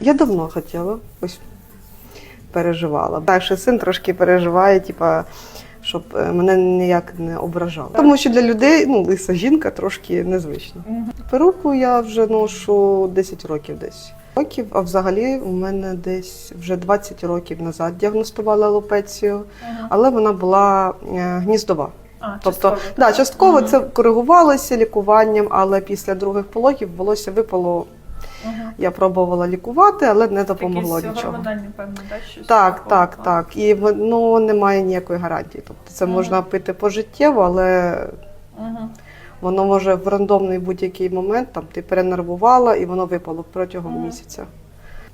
Я давно хотіла, ось переживала. Перший син трошки переживає, типа, щоб е, мене ніяк не ображало. Тому що для людей ну, лиса жінка трошки незвично. Перуку я вже ношу 10 років десь. Років, а взагалі у мене десь вже 20 років назад діагностували алопецію, але вона була е, гніздова. А, Тобто, частково, да, частково це коригувалося лікуванням, але після других пологів волосся випало. Мгм. Я пробувала лікувати, але не допомогло Якісь нічого. гормональні, певно, да, щось Так, такого, так, так. І воно немає ніякої гарантії. Тобто це Мгм. можна пити пожиттєво, але Мгм. воно може в рандомний будь-який момент там ти перенервувала і воно випало протягом Мгм. місяця.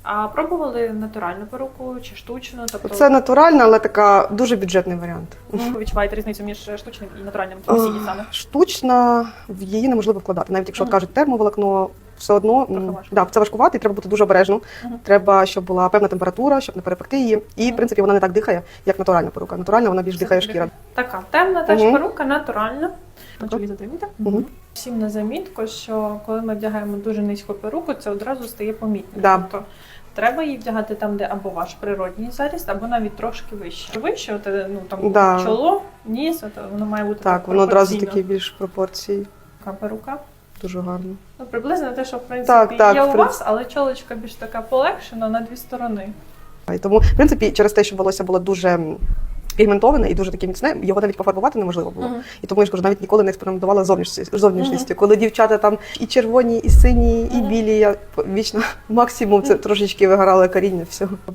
А пробували натуральну перуку чи штучну? Тобто Це натуральна, але така дуже бюджетний варіант. ви відчуваєте різницю між штучним і натуральним саме? Штучна в її неможливо вкладати. Навіть якщо Мгм. кажуть термоволокно, все одно да, це важкувати, треба бути дуже обережно. Мгм. Треба, щоб була певна температура, щоб не перепекти її. І в принципі вона не так дихає, як натуральна порука. Натуральна вона більш дихає шкіра. Така темна теж Мгм. перука, натуральна. На Така. чолі Всім на замітку, що коли ми вдягаємо дуже низьку перуку, це одразу стає помітно. Да. Тобто треба її вдягати там, де або ваш природній заріст, або навіть трошки вище. Вище, от, е, ну там Да. чоло, ніс, от, воно має бути Так, воно одразу такі більш пропорції. Така перука. Дуже гарно. Ну, приблизно те, що в принципі Так, так, є в у вас, але чолочка більш така полегшена на дві сторони. І тому, в принципі, через те, що волосся було дуже м, пігментоване і дуже таке міцне, його навіть пофарбувати неможливо було. Мгм. І тому я ж кажу, навіть ніколи не експериментувала з зовнішністю, зовнішністю. Коли дівчата там і червоні, і сині, і Мгм. білі, я вічно максимум це трошечки вигорала коріння всього.